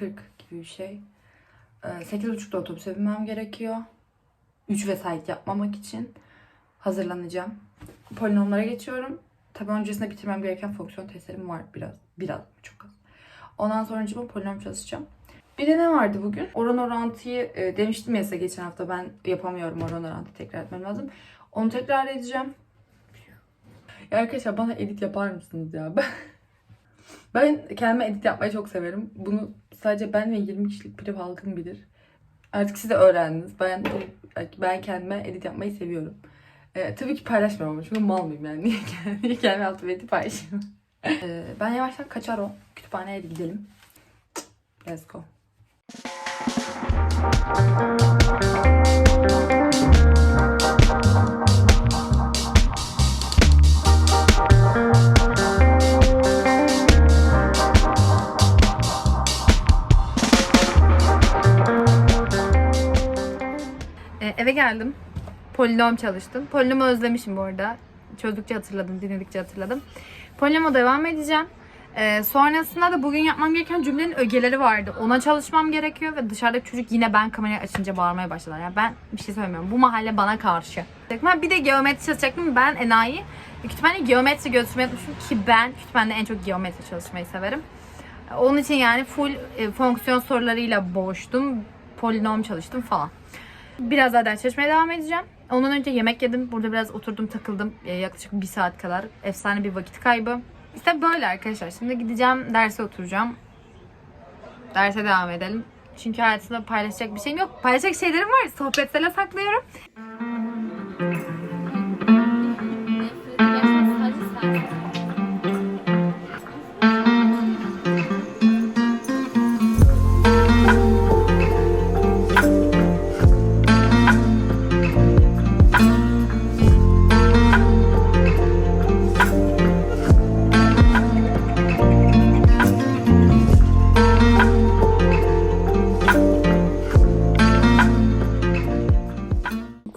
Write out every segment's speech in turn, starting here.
7.40 gibi bir şey. Ee, 8.30'da otobüse binmem gerekiyor. 3 vesait yapmamak için hazırlanacağım. Polinomlara geçiyorum. Tabii öncesinde bitirmem gereken fonksiyon testlerim var biraz. Biraz çok az. Ondan sonra cıma polinom çalışacağım. Bir de ne vardı bugün? Oran orantıyı e, demiştim ya size geçen hafta ben yapamıyorum oran orantı tekrar etmem lazım. Onu tekrar edeceğim. Ya arkadaşlar bana edit yapar mısınız ya? Ben, ben kendime edit yapmayı çok severim. Bunu sadece ben ve 20 kişilik prim halkım bilir. Artık siz de öğrendiniz. Ben ben kendime edit yapmayı seviyorum. Ee, tabii ki paylaşmıyorum ama çünkü mal mıyım yani. Niye kendi, yaptığım editi paylaşayım? Ee, ben yavaştan kaçar o. Kütüphaneye de gidelim. Let's go. Eve geldim. Polinom çalıştım. Polinomu özlemişim bu arada. Çözdükçe hatırladım, dinledikçe hatırladım. Polinoma devam edeceğim. E, sonrasında da bugün yapmam gereken cümlenin ögeleri vardı. Ona çalışmam gerekiyor ve dışarıdaki çocuk yine ben kamerayı açınca bağırmaya başladılar. Yani ben bir şey söylemiyorum. Bu mahalle bana karşı. Ben bir de geometri çalışacaktım. Ben enayi. Kütüphaneye geometri götürmeyi unutmuşum ki ben kütüphanede en çok geometri çalışmayı severim. Onun için yani full e, fonksiyon sorularıyla boğuştum. Polinom çalıştım falan. Biraz daha ders çalışmaya devam edeceğim. Ondan önce yemek yedim. Burada biraz oturdum takıldım. Ee, yaklaşık bir saat kadar. Efsane bir vakit kaybı. İşte böyle arkadaşlar. Şimdi gideceğim derse oturacağım. Derse devam edelim. Çünkü hayatımda paylaşacak bir şeyim yok. Paylaşacak şeylerim var. Sohbetlere saklıyorum.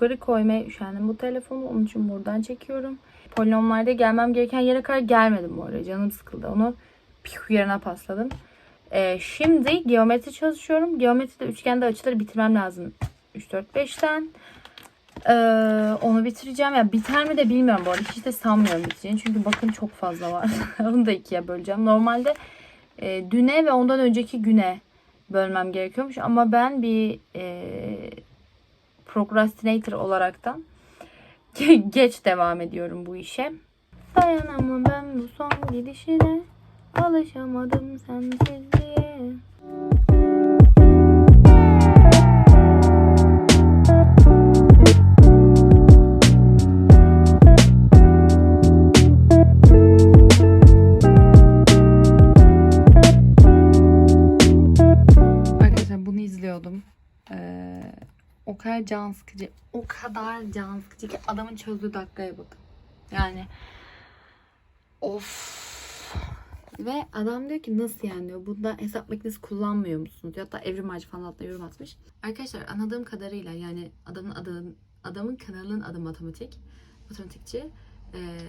Yukarı koymaya üşendim bu telefonu. Onun için buradan çekiyorum. Polinomlarda gelmem gereken yere kadar gelmedim bu arada. Canım sıkıldı. Onu piu yerine pasladım. Ee, şimdi geometri çalışıyorum. Geometride üçgende açıları bitirmem lazım. 3, 4, 5'ten. Ee, onu bitireceğim. Ya biter mi de bilmiyorum bu arada. Hiç de sanmıyorum biteceğini. Çünkü bakın çok fazla var. onu da ikiye böleceğim. Normalde e, düne ve ondan önceki güne bölmem gerekiyormuş. Ama ben bir e, procrastinator olaraktan geç devam ediyorum bu işe. Dayanamam ben bu son gidişine. Alışamadım sensizliğe. Kadar can sıkıcı, o kadar can sıkıcı ki adamın çözdüğü dakikaya bakın. Yani of. Ve adam diyor ki nasıl yani diyor. Bunda hesap makinesi kullanmıyor musunuz? Hatta Evrim Ağacı falan altına yorum atmış. Arkadaşlar anladığım kadarıyla yani adamın adı adamın kanalının adı matematik. Matematikçi. Ee,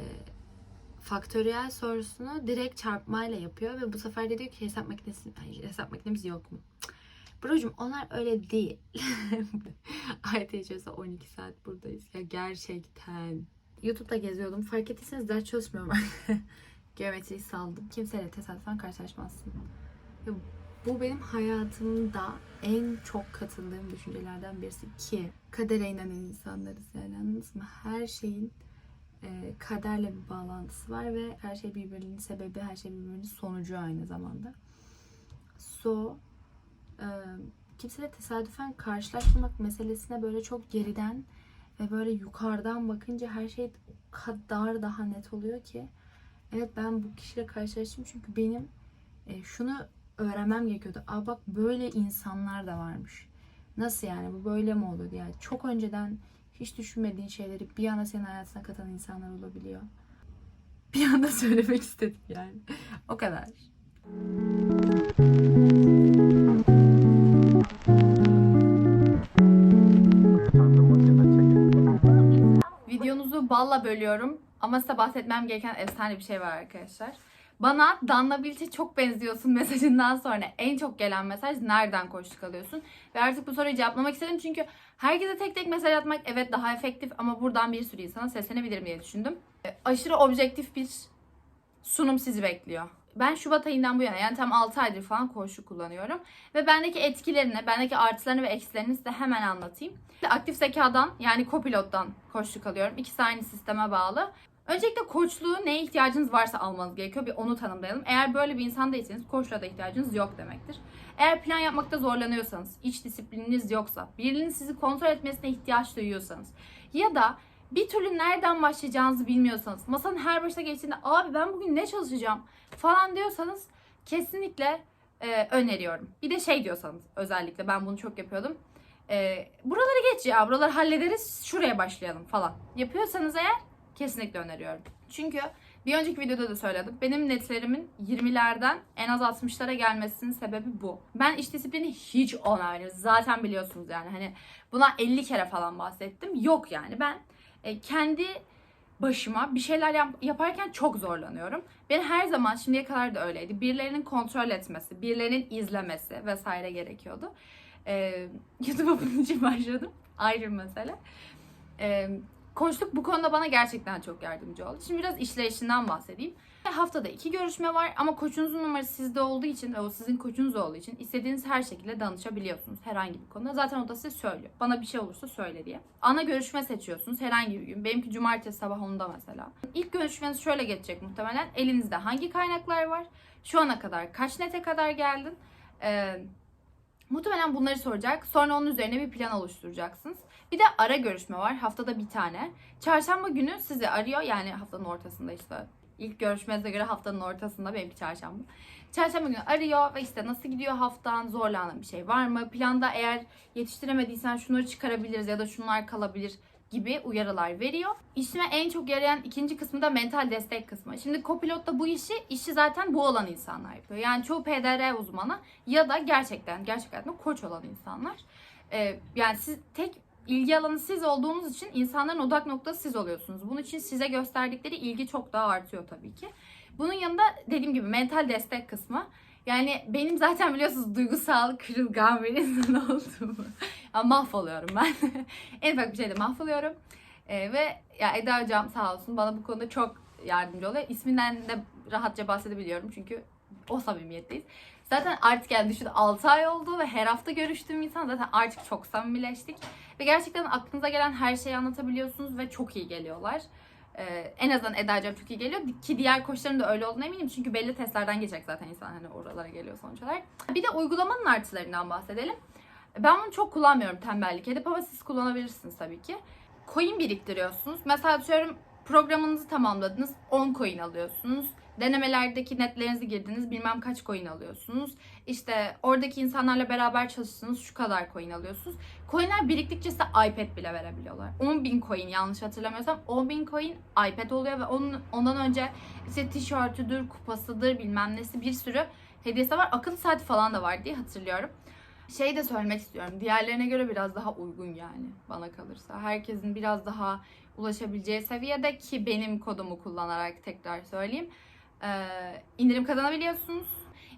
faktöriyel sorusunu direkt çarpmayla yapıyor ve bu sefer de diyor ki hesap makinesi hesap makinemiz yok mu? Brocum onlar öyle değil. Çözse 12 saat buradayız. Ya gerçekten. YouTube'da geziyordum. Fark ettiyseniz ders çalışmıyorum. Geometriyi saldım. Kimseyle tesadüfen karşılaşmazsın. Ya bu benim hayatımda en çok katıldığım düşüncelerden birisi ki kadere inanan insanlarız yani anladınız mı? Her şeyin e, kaderle bir bağlantısı var ve her şey birbirinin sebebi, her şey birbirinin sonucu aynı zamanda. So, e, kimseyle tesadüfen karşılaşmamak meselesine böyle çok geriden ve böyle yukarıdan bakınca her şey kadar daha net oluyor ki evet ben bu kişiyle karşılaştım çünkü benim e, şunu öğrenmem gerekiyordu. Aa bak böyle insanlar da varmış. Nasıl yani bu böyle mi oluyordu yani çok önceden hiç düşünmediğin şeyleri bir anda senin hayatına katan insanlar olabiliyor. Bir anda söylemek istedim yani. o kadar. Videonuzu balla bölüyorum ama size bahsetmem gereken efsane bir şey var arkadaşlar. Bana Danla Bilç'e çok benziyorsun mesajından sonra en çok gelen mesaj nereden koçluk alıyorsun? Ve artık bu soruyu cevaplamak istedim çünkü herkese tek tek mesaj atmak evet daha efektif ama buradan bir sürü insana seslenebilirim diye düşündüm. E, Aşırı objektif bir sunum sizi bekliyor. Ben Şubat ayından bu yana yani tam 6 aydır falan koçluk kullanıyorum. Ve bendeki etkilerini, bendeki artılarını ve eksilerini size hemen anlatayım. Aktif zekadan yani kopilottan koçluk alıyorum. İkisi aynı sisteme bağlı. Öncelikle koçluğu neye ihtiyacınız varsa almanız gerekiyor. Bir onu tanımlayalım. Eğer böyle bir insan değilseniz koçluğa da ihtiyacınız yok demektir. Eğer plan yapmakta zorlanıyorsanız, iç disiplininiz yoksa, birinin sizi kontrol etmesine ihtiyaç duyuyorsanız ya da bir türlü nereden başlayacağınızı bilmiyorsanız, masanın her başına geçtiğinde abi ben bugün ne çalışacağım falan diyorsanız kesinlikle e, öneriyorum. Bir de şey diyorsanız özellikle ben bunu çok yapıyordum. E, buraları geç ya buraları hallederiz şuraya başlayalım falan. Yapıyorsanız eğer kesinlikle öneriyorum. Çünkü bir önceki videoda da söyledim. Benim netlerimin 20'lerden en az 60'lara gelmesinin sebebi bu. Ben iş disiplini hiç onaylamıyorum. Zaten biliyorsunuz yani hani buna 50 kere falan bahsettim. Yok yani ben e, kendi başıma bir şeyler yap- yaparken çok zorlanıyorum. Ben her zaman şimdiye kadar da öyleydi. Birilerinin kontrol etmesi, birilerinin izlemesi vesaire gerekiyordu. Ee, YouTube'a bunun için başladım. Ayrı mesele. Ee, koçluk bu konuda bana gerçekten çok yardımcı oldu. Şimdi biraz işleyişinden bahsedeyim. Haftada iki görüşme var ama koçunuzun numarası sizde olduğu için ve o sizin koçunuz olduğu için istediğiniz her şekilde danışabiliyorsunuz herhangi bir konuda. Zaten o da size söylüyor. Bana bir şey olursa söyle diye. Ana görüşme seçiyorsunuz herhangi bir gün. Benimki cumartesi sabah 10'da mesela. İlk görüşmeniz şöyle geçecek muhtemelen. Elinizde hangi kaynaklar var? Şu ana kadar kaç nete kadar geldin? Ee, muhtemelen bunları soracak. Sonra onun üzerine bir plan oluşturacaksınız. Bir de ara görüşme var. Haftada bir tane. Çarşamba günü sizi arıyor. Yani haftanın ortasında işte. İlk görüşmenize göre haftanın ortasında benimki çarşamba. Çarşamba günü arıyor ve işte nasıl gidiyor haftan, zorlanan bir şey var mı? Planda eğer yetiştiremediysen şunları çıkarabiliriz ya da şunlar kalabilir gibi uyarılar veriyor. İşime en çok yarayan ikinci kısmı da mental destek kısmı. Şimdi Copilot'ta bu işi, işi zaten bu olan insanlar yapıyor. Yani çoğu PDR uzmanı ya da gerçekten, gerçek hayatında koç olan insanlar. Ee, yani siz tek ilgi alanı siz olduğunuz için insanların odak noktası siz oluyorsunuz. Bunun için size gösterdikleri ilgi çok daha artıyor tabii ki. Bunun yanında dediğim gibi mental destek kısmı. Yani benim zaten biliyorsunuz duygusal kırılgan bir insan olduğumu. Ya mahvoluyorum ben. en ufak bir şeyde mahvoluyorum. Ee, ve ya Eda Hocam sağ olsun bana bu konuda çok yardımcı oluyor. İsminden de rahatça bahsedebiliyorum çünkü o samimiyetteyiz. Zaten artık yani düşün 6 ay oldu ve her hafta görüştüğüm insan zaten artık çok samimileştik. Ve gerçekten aklınıza gelen her şeyi anlatabiliyorsunuz ve çok iyi geliyorlar. Ee, en azından Eda Hocam çok iyi geliyor ki diğer koçların da öyle olduğuna eminim. Çünkü belli testlerden geçecek zaten insan hani oralara geliyor sonuç olarak. Bir de uygulamanın artılarından bahsedelim. Ben bunu çok kullanmıyorum tembellik edip ama siz kullanabilirsiniz tabii ki. Coin biriktiriyorsunuz. Mesela atıyorum programınızı tamamladınız 10 coin alıyorsunuz. Denemelerdeki netlerinizi girdiniz bilmem kaç coin alıyorsunuz. İşte oradaki insanlarla beraber çalıştınız şu kadar coin alıyorsunuz. Coinler biriktikçe size iPad bile verebiliyorlar. 10.000 coin yanlış hatırlamıyorsam 10.000 coin iPad oluyor ve onun, ondan önce işte tişörtüdür, kupasıdır bilmem nesi bir sürü hediyesi var. Akıllı saati falan da var diye hatırlıyorum. Şey de söylemek istiyorum. Diğerlerine göre biraz daha uygun yani bana kalırsa. Herkesin biraz daha ulaşabileceği seviyede ki benim kodumu kullanarak tekrar söyleyeyim. Ee, indirim kazanabiliyorsunuz.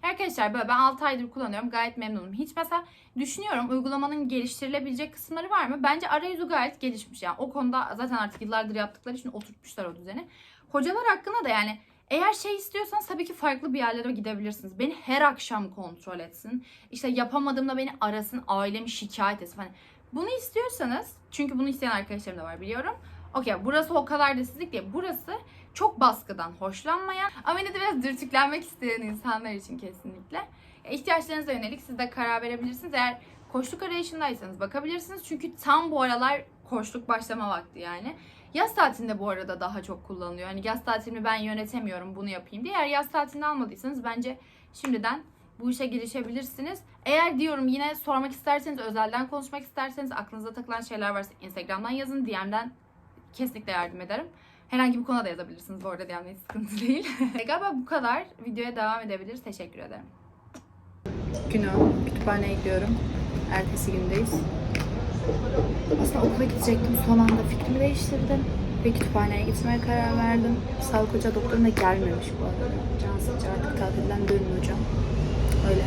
Arkadaşlar böyle ben 6 aydır kullanıyorum. Gayet memnunum. Hiç mesela düşünüyorum uygulamanın geliştirilebilecek kısımları var mı? Bence arayüzü gayet gelişmiş. Yani o konuda zaten artık yıllardır yaptıkları için oturtmuşlar o düzeni. Hocalar hakkında da yani eğer şey istiyorsanız tabii ki farklı bir yerlere gidebilirsiniz. Beni her akşam kontrol etsin. İşte yapamadığımda beni arasın, ailemi şikayet etsin. Hani bunu istiyorsanız, çünkü bunu isteyen arkadaşlarım da var biliyorum. Okey burası o kadar da sizlik değil. Burası çok baskıdan hoşlanmayan ama yine de biraz dürtüklenmek isteyen insanlar için kesinlikle. E, İhtiyaçlarınıza yönelik siz de karar verebilirsiniz. Eğer koçluk arayışındaysanız bakabilirsiniz. Çünkü tam bu aralar koçluk başlama vakti yani. Yaz tatilinde bu arada daha çok kullanılıyor. Hani yaz tatilini ben yönetemiyorum bunu yapayım diye. Eğer yaz tatilini almadıysanız bence şimdiden bu işe girişebilirsiniz. Eğer diyorum yine sormak isterseniz, özelden konuşmak isterseniz, aklınıza takılan şeyler varsa Instagram'dan yazın, DM'den kesinlikle yardım ederim. Herhangi bir konuda da yazabilirsiniz bu arada DM'de hiç sıkıntı değil. E, Galiba bu kadar. Videoya devam edebiliriz. Teşekkür ederim. Günü kütüphaneye gidiyorum. Ertesi gündeyiz. Aslında okula gidecektim. Son anda fikrimi değiştirdim. Ve kütüphaneye gitmeye karar verdim. Sağlık hoca doktorum da gelmemiş bu arada. Can artık tatilden dönün hocam. Öyle.